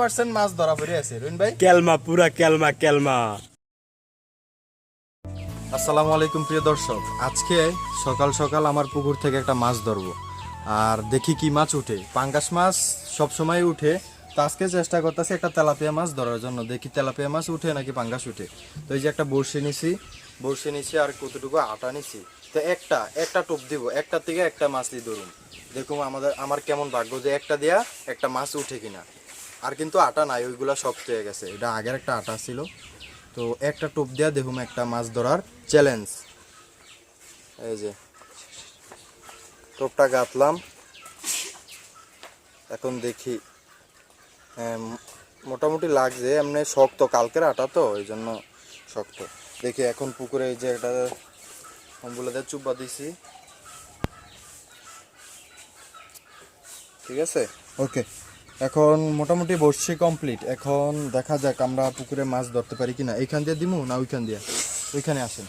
Percent মাছ ধরা পড়ে আছে রুইন ভাই। কেলমা পুরা কেলমা কেলমা। আসসালামু আলাইকুম প্রিয় দর্শক। আজকে সকাল সকাল আমার পুকুর থেকে একটা মাছ ধরবো। আর দেখি কি মাছ উঠে। পাঙ্গাস মাছ সব সময় উঠে। তো আজকে চেষ্টা করতেছি একটা তেলাপিয়া মাছ ধরার জন্য। দেখি তেলাপিয়া মাছ উঠে নাকি পাঙ্গাস উঠে। তো এই যে একটা বড়শি নিছি। বড়শি নিছি আর কতটুকু আটা নিছি। তো একটা একটা টোপ দিব। একটা থেকে একটা মাছ দিয়ে ধরুন। দেখুন আমাদের আমার কেমন ভাগ্য যে একটা দেয়া একটা মাছ উঠে কিনা। আর কিন্তু আটা নাই, ওইগুলো শক্ত হয়ে গেছে। এটা আগের একটা আটা ছিল। তো একটা টোপ দেওয়া দেখুন একটা মাছ ধরার চ্যালেঞ্জ এই যে, টোপটা গাঁথলাম এখন দেখি মোটামুটি লাগছে, এমনি শক্ত, কালকের আটা তো, এই জন্য শক্ত। দেখি এখন পুকুরে এই যে একটা বলে চুপা দিছি। ঠিক আছে? ওকে এখন মোটামুটি বসছি কমপ্লিট এখন দেখা যাক আমরা পুকুরে মাছ ধরতে পারি কিনা। এইখান দিয়ে দিমু না ওইখান দিয়ে? ওইখানে আসেন।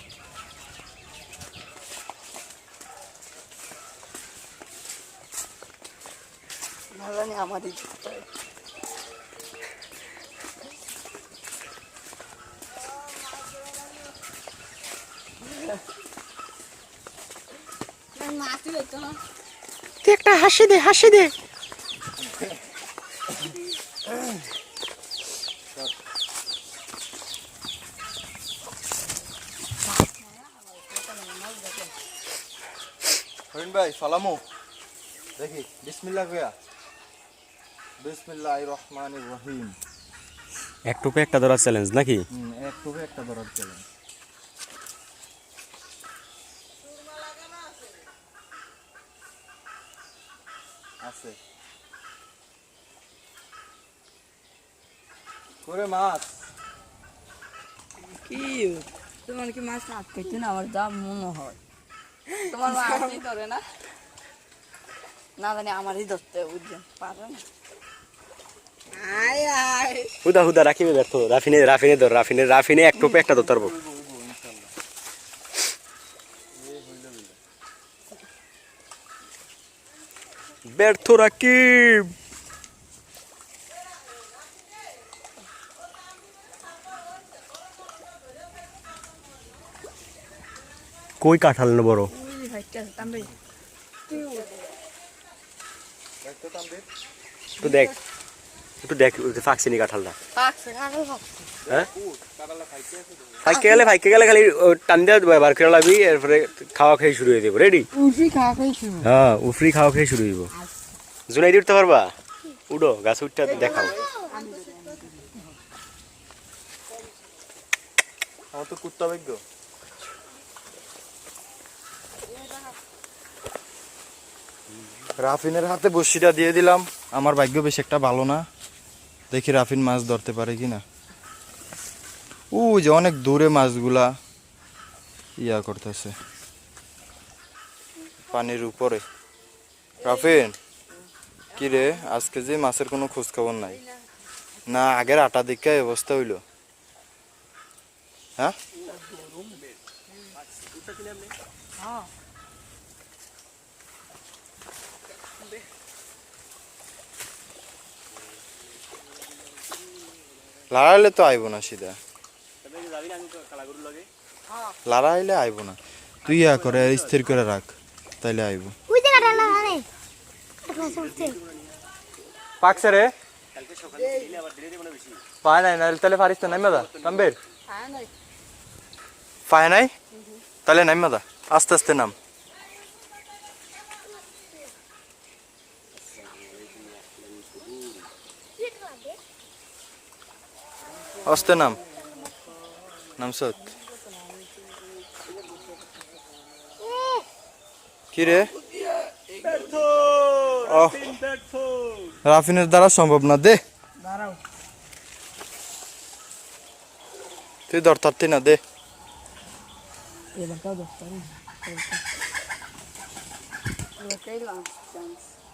একটা হাসি দে হাসি দে। ভাই সালামু। দেখি বিসমিল্লাহ গয়া বিসমিল্লাহ রহমান রহিম। এক টোপে একটা ধরার চ্যালেঞ্জ নাকি? এক টুকু একটা ধরার চ্যালেঞ্জ আছে। করে মাছ। কি তোমার কি মাছ আটকাইতে না? আমার যা মনে হয়। তোমার মাছই ধরে না? না জানি আমারই ধরতে বুঝছেন পারে না। হুদা হুদা রাখিবে ব্যর্থ। রাফিনে রাফিনে ধর রাফিনে রাফিনে এক টোপে একটা ধরতে পারব ব্যর্থ রাকিব! কই কাঁঠাল না বড়? একটু দেখ একটু দেখ কাঁঠালটা। হ্যাঁ? ফাইকে গেলে ফাইকে গেলে খালি টান দিয়ে বার করে লাগবি এরপরে খাওয়া খেয়ে শুরু হয়ে যাব। রেডি উঠি খাওয়া খাই শুরু হ্যাঁ উফরি খাওয়া খেয়ে শুরু হইব। জুনাই উঠতে পারবা? উডো গাছ উঠতে দেখাও। আমার তো কুত্তা ভাগ্য। রাফিনের হাতে বসিটা দিয়ে দিলাম। আমার ভাগ্য বেশ একটা ভালো না। দেখি রাফিন মাছ ধরতে পারে কি না ও যে অনেক দূরে মাছগুলা। ইয়া করতেছে। পানির উপরে। রাফিন, কি রে? আজকে যে মাছের কোনো খোঁজ খবর নাই। না, আগের আটা দিকে অবস্থা হইল। হ্যাঁ? লড়াইলে তো আইব না সিধা। লড়াইলে আইব না। তুই ইয়া করে স্থির করে রাখ তাইলে আইব। পাকছে রে। পায় নাই নাহলে তাহলে পারিস তো নাইমা দা। তাম্বের পায় নাই? তাহলে নাইমা দা। আস্তে আস্তে নাম। আস্তে নাম নামসত কি রে রাফিনের দ্বারা সম্ভব না দে। তুই দরতারতি না দে।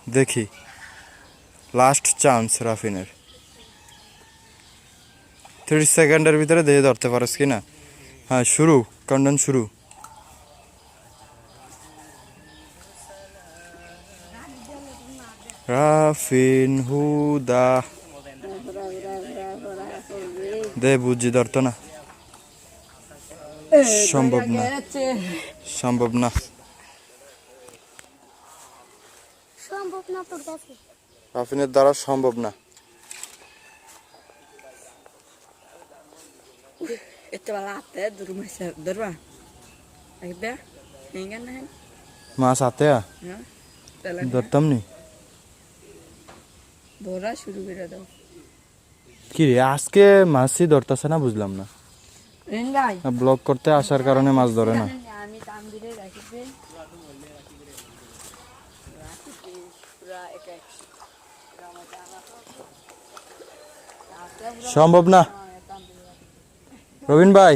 দেখি। লাস্ট চান্স রাফিনের তিরিশ সেকেন্ডের ভিতরে দিয়ে ধরতে পারিস কি না হ্যাঁ শুরু কন্ডন শুরু। রাফিন হুদা। দে বুঝি ধরতো না। সম্ভব না। সম্ভব না। সম্ভব না রাফিনের দ্বারা সম্ভব না। এতে বেলা হাতে দূর মাইছে ধরবা একদা হেঙ্গা না মাছ হাতে আ? হ্যাঁ তাহলে ধরতাম নি ধরা শুরু করে দাও কি রে আজকে মাছই ধরতেছে না বুঝলাম না রিন ভাই ব্লগ করতে আসার কারণে মাছ ধরে না আমি তামদিরে রাখিতে রাখিতে পুরা এক এক সম্ভব না রবিন ভাই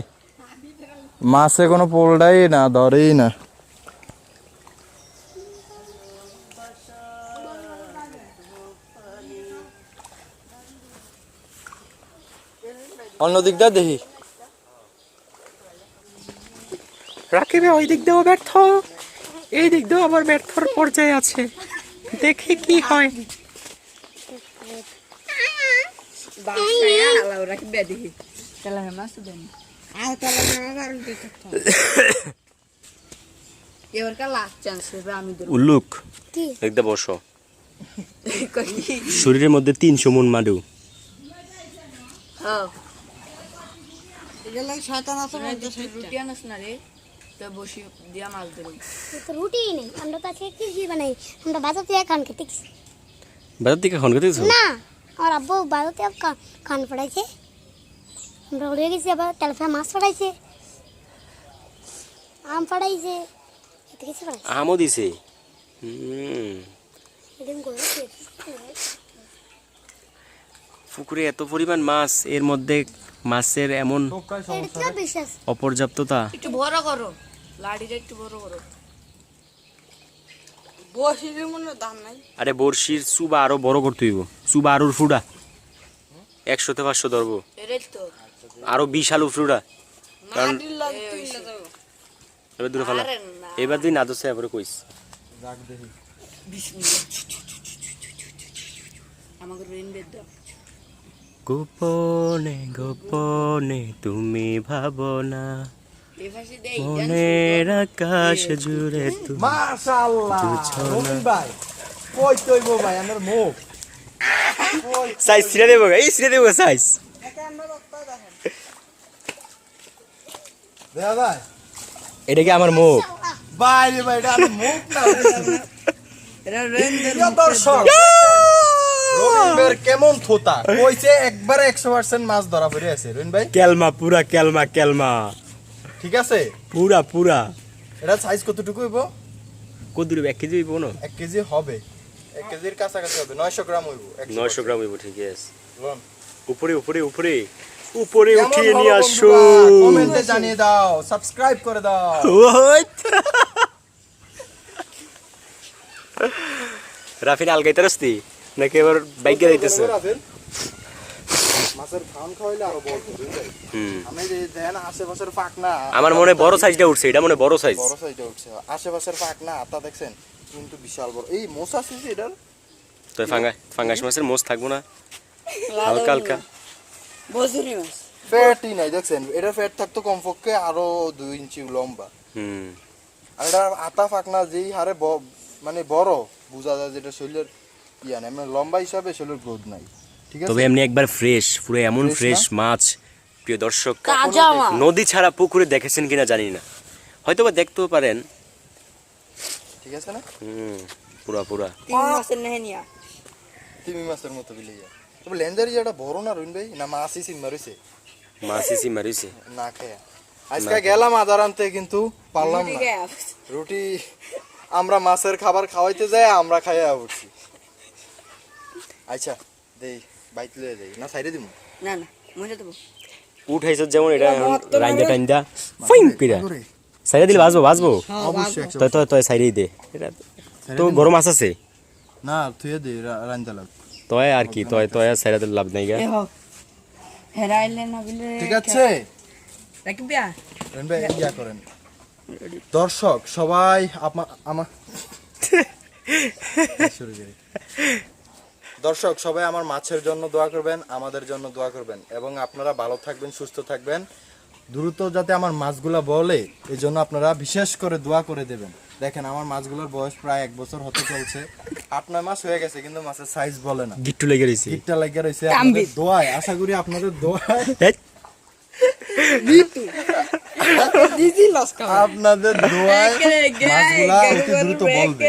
মাছে কোনো পোলটাই না ধরেই না। অন্য দিকটা দেখি। রাকিবে ওই দিক দিয়েও ব্যর্থ। এই দিক দিয়েও আবার ব্যর্থর পর্যায়ে আছে। দেখি কি হয়। বাসায় আলাও রাখবে দেখি। মাছ দেন। এবার কার লাস্ট চান্স আমি ধরবো। উল্লুক কি? দেখতে বসো। শরীরের মধ্যে তিনশো মন মাডু। হ্যাঁ। রুটি আনাস না রে? তো বসি দিয়া মাছ ধরুন তো রুটি নেই। আমরা আজকে কি কি বানাই? আমরা বাজার থেকে খান খেতে। বাজার থেকে খন খেতে না আমার আব্বু বাজার থেকে খান খান পড়াইছে আমরা উড়ে গেছি আবার তেলফা মাছ পড়াইছে আম পড়াইছে আমও দিছে। পুকুরে এত পরিমাণ মাছ এর মধ্যে মাছের এমন অপর্যাপ্ততা। একটু বড় করো। লাড়িটা একটু বড় করো। বসির মনে দাম নাই। আরে বড়শির চুবা আরও বড় করতে হইব। চুবা আরও ফুডা। একশোতে পাঁচশো ধরবো। আরও বিশ আলু ফুডা কারণ না এবার দূরে ফেলা। এবার তুই না দোষে এবারে কইস। গোপনে গোপনে তুমি ভাবনা। এই পাশে দেই মনের আকাশ জুড়ে তুমি মাশাআল্লাহ। রবিন ভাই কই তৈব ভাই? আমার মুখ। সাইজ ছিঁড়ে দেবো এই ছিঁড়ে দেবো সাইজ। এটা কি আমার মুখ? ভাই রে ভাই এটা মুখ না। এটা ঋণ দর্শক রবিন কেমন থোতা? কইছে একবারে একশো পার্সেন্ট মাছ ধরা পড়ে আছে। রবিন ভাই? কেলমা পুরা কেলমা কেলমা। ঠিক আছে? পুরা পুরা। এটা সাইজ কতটুকু হইব? কত এক কেজি হইব না? এক কেজি হবে। কেজির কাছাকাছি হবে। গ্রাম হইব গ্রাম হইব ঠিক আছে। উপরে উপরে উপরে। উপরে উঠিয়ে নিয়ে আসো? কমেন্টে জানিয়ে দাও সাবস্ক্রাইব করে দাও। রাফিন আলগাইতে রস্তি? নাকি এবার বাইকে যাইতেছে? আমার মনে বড় সাইজটা উঠছে এটা মনে বড় সাইজ বড় সাইজে উঠছে। আশেপাশের পাক না আতা দেখছেন কিন্তু বিশাল বড়। এই মোষ আছে যে এটার? তো ফাঙ্গা ফাঙ্গাস মাছের মোষ থাকব না। হালকা হালকা। মাছ। ফ্যাটই নাই দেখছেন? এটা ফ্যাট থাকতো কমপক্ষে আরও দুই ইঞ্চি লম্বা। হুম। আর এটা আতা ফাঁকনা যেই হারে মানে বড় বোঝা যায় যেটা শরীরের ইয়া নাই মানে লম্বা হিসাবে শরীরের গ্রোথ নাই। ঠিক আছে? তবে এমনি একবার ফ্রেশ পুরো এমন ফ্রেশ মাছ প্রিয় দর্শক নদী ছাড়া পুকুরে দেখেছেন কিনা জানি না। হয়তো বা দেখতেও পারেন। ঠিক আছে না? হুম পুরা পুরা। নেহেনিয়া তিমি মাছের মতো বিলে যা তবে লেঞ্জারি যেটা বড় না রুইন ভাই না মাছই সিম মারিছে মাছ ইসি মারিছে না খেয়ে আজকে গেলাম আদার আনতে কিন্তু পারলাম না রুটি আমরা মাছের খাবার খাওয়াইতে যাই আমরা খাইয়া উঠছি আচ্ছা দেই বাইক লয়ে যাই না সাইডে দিমু না না মনে দেবো উঠাইছ যেমন এটা রাইন্দা টাইন্দা ফাইন কিরা সাইডে দিলে বাজবো বাজবো তয় তয় তয় সাইডেই দে এটা তো মাছ আছে না থুয়ে দে রান্দা লাগ তয় আর কি তয় তয় দিলে লাভ নাই গা। হেরাইলে না বলে ঠিক আছে? ভাই ইয়া করেন। দর্শক সবাই শুরু করি। দর্শক সবাই আমার মাছের জন্য দোয়া করবেন আমাদের জন্য দোয়া করবেন এবং আপনারা ভালো থাকবেন সুস্থ থাকবেন। দ্রুত যাতে আমার মাছগুলা বলে এই জন্য আপনারা বিশেষ করে দোয়া করে দেবেন। দেখেন আমার মাছগুলোর বয়স প্রায় এক বছর হতে চলছে। আট নয় মাস হয়ে গেছে কিন্তু মাছের সাইজ বলে না। গিট্টু লেগে রয়েছে গিটটা লাগিয়ে রয়েছে আপনাদের দোয়ায় আশা করি আপনাদের দোয়ায়। দিদি লস আপনাদের দোয়ায় মাছগুলা অতি দ্রুত বলবে।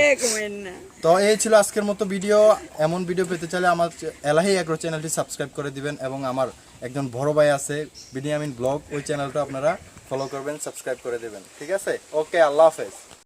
তো এই ছিল আজকের মতো ভিডিও এমন ভিডিও পেতে চাইলে আমার এলাহি এগ্রো চ্যানেলটি সাবস্ক্রাইব করে দিবেন এবং আমার একজন বড় ভাই আছে বিনিয়ামিন ব্লগ ওই চ্যানেলটা আপনারা ফলো করবেন সাবস্ক্রাইব করে দেবেন। ঠিক আছে? ওকে আল্লাহ হাফেজ।